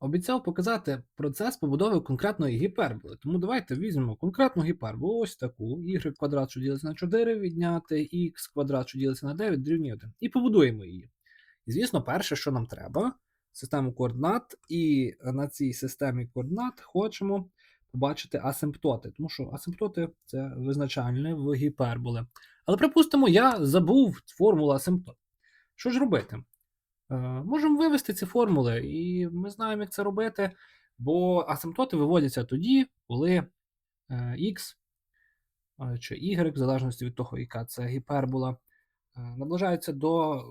Обіцяв показати процес побудови конкретної гіперболи. Тому давайте візьмемо конкретну гіперболу, ось таку, y квадрат, що ділиться на 4, відняти x квадрат, що ділиться на 9, дорівнює 1. І побудуємо її. І, звісно, перше, що нам треба, систему координат, і на цій системі координат хочемо побачити асимптоти, тому що асимптоти це визначальне в гіперболи. Але припустимо, я забув формулу асимптот. Що ж робити? Е, Можемо вивести ці формули, і ми знаємо, як це робити, бо асимптоти виводяться тоді, коли е, x е, чи y, в залежності від того, яка це гіпербола, е, наближаються до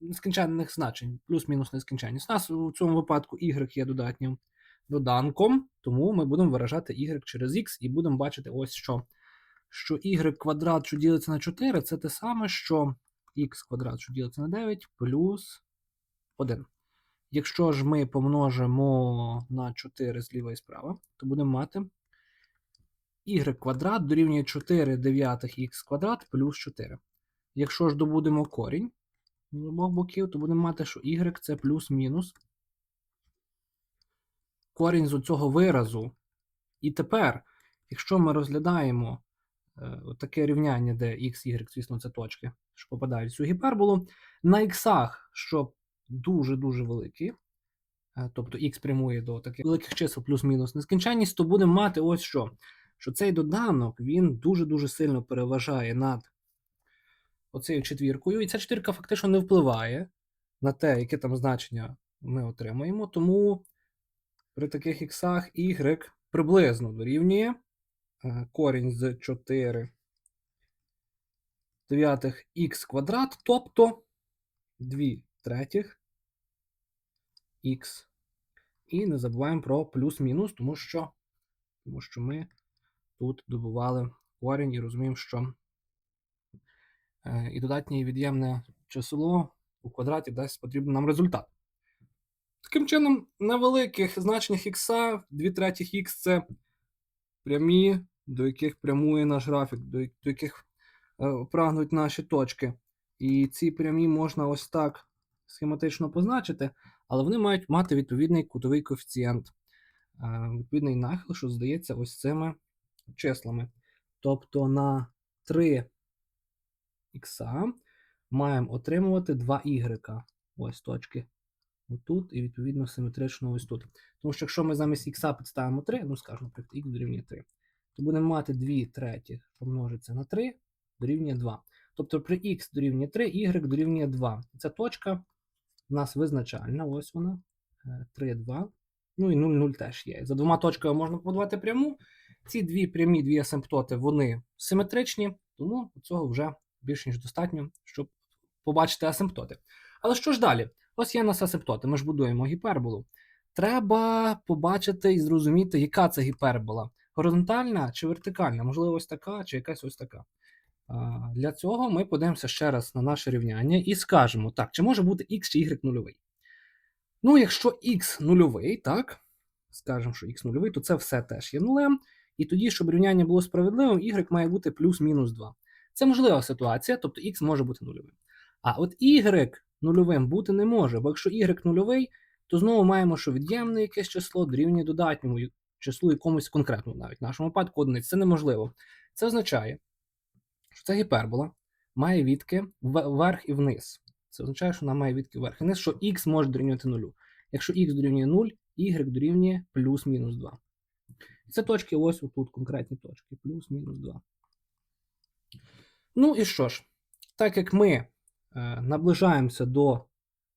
нескінченних значень, плюс-мінус нескінченність. У нас у цьому випадку y є додатнім доданком, тому ми будемо виражати y через x і будемо бачити ось що. Що y квадрат, що ділиться на 4, це те саме, що x квадрат, що ділиться на 9, плюс 1. Якщо ж ми помножимо на 4 зліва і справа, то будемо мати y квадрат дорівнює 4 дев'ятих х квадрат плюс 4. Якщо ж добудемо корінь з обох боків, то будемо мати, що y це плюс-мінус корінь з цього виразу. І тепер, якщо ми розглядаємо е, таке рівняння, де x, y, звісно, це точки, що попадають в цю гіперболу, на іксах, що дуже-дуже великі, е, тобто x прямує до таких великих чисел плюс-мінус нескінченність, то будемо мати ось що. Що цей доданок він дуже-дуже сильно переважає над оцією четвіркою, і ця четвірка фактично не впливає на те, яке там значення ми отримаємо. Тому при таких іксах y приблизно дорівнює е, корінь з 4 дев'ятих х квадрат, тобто 2 третіх х. І не забуваємо про плюс-мінус, тому що, тому що ми тут добували корінь і розуміємо, що е, і додатнє і від'ємне число у квадраті дасть потрібний нам результат. Таким чином, на великих значеннях х 2 третіх х це прямі, до яких прямує наш графік, до, до яких е, прагнуть наші точки. І ці прямі можна ось так схематично позначити, але вони мають мати відповідний кутовий коефіцієнт, е, відповідний нахил, що здається ось цими числами. Тобто на 3 х маємо отримувати 2 y. Ось точки. Отут і відповідно симетрично ось тут. Тому що якщо ми замість х підставимо 3, ну скажімо, наприклад, х дорівнює 3, то будемо мати 2 третіх помножиться на 3 дорівнює 2. Тобто при х дорівнює 3, y дорівнює 2. Ця точка у нас визначальна, ось вона. 3, 2. Ну і 0, 0 теж є. За двома точками можна побудувати пряму. Ці дві прямі, дві асимптоти, вони симетричні, тому цього вже більш ніж достатньо, щоб побачити асимптоти. Але що ж далі? Ось є у нас асимптоти, ми ж будуємо гіперболу. Треба побачити і зрозуміти, яка це гіпербола. Горизонтальна чи вертикальна, можливо, ось така, чи якась ось така. Для цього ми подивимося ще раз на наше рівняння і скажемо, так, чи може бути x чи y нульовий. Ну, якщо x нульовий, так, скажемо, що x нульовий, то це все теж є нулем. І тоді, щоб рівняння було справедливим, y має бути плюс-мінус 2. Це можлива ситуація, тобто x може бути нульовим. А от y нульовим бути не може, бо якщо y нульовий, то знову маємо, що від'ємне якесь число дорівнює додатньому числу якомусь конкретному, навіть в нашому випадку одиниць. Це неможливо. Це означає, що ця гіпербола має відки вверх і вниз. Це означає, що вона має відки вверх і вниз, що x може дорівнювати нулю. Якщо x дорівнює 0, y дорівнює плюс-мінус 2. Це точки ось тут конкретні точки. Плюс-мінус 2. Ну і що ж, так як ми е, наближаємося до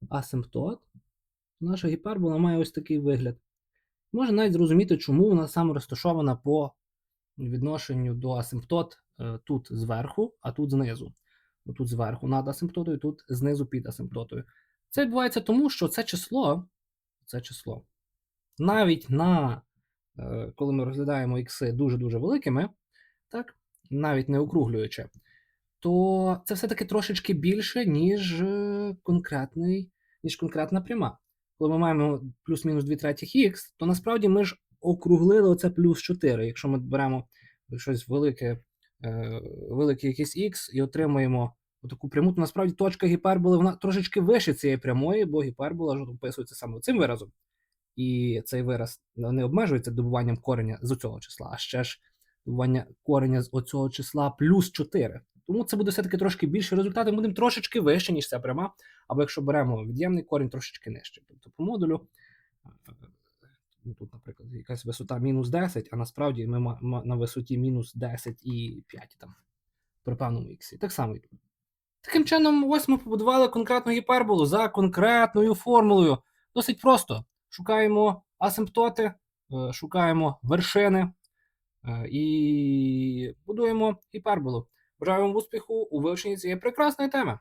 асимптот, наша гіпербола має ось такий вигляд. Можна навіть зрозуміти, чому вона саме розташована по відношенню до асимптот тут зверху, а тут знизу. Тут зверху над асимптотою, тут знизу під асимптотою. Це відбувається тому, що це число, це число, навіть на, е, коли ми розглядаємо ікси дуже-дуже великими, так, навіть не округлюючи, то це все-таки трошечки більше, ніж е, конкретний, ніж конкретна пряма. Коли ми маємо плюс-мінус 2 третіх х, то насправді ми ж округлили оце плюс 4. Якщо ми беремо щось велике, е, великий якийсь х і отримуємо таку пряму, то насправді точка гіперболи вона трошечки вище цієї прямої, бо гіпербола ж описується саме цим виразом. і цей вираз не обмежується добуванням кореня з цього числа, а ще ж добування кореня з оцього числа плюс 4. Тому це буде все-таки трошки більше результат, і ми будемо трошечки вище, ніж ця пряма. Або якщо беремо від'ємний корінь, трошечки нижче. Тобто по модулю, е, ну, тут, наприклад, якась висота мінус 10, а насправді ми на висоті мінус 10 і 5 там при певному іксі. Так само і тут. Таким чином, ось ми побудували конкретну гіперболу за конкретною формулою. Досить просто. Шукаємо асимптоти, е, шукаємо вершини е, і будуємо гіперболу. Бажаю вам успіху у вивченні цієї прекрасної теми.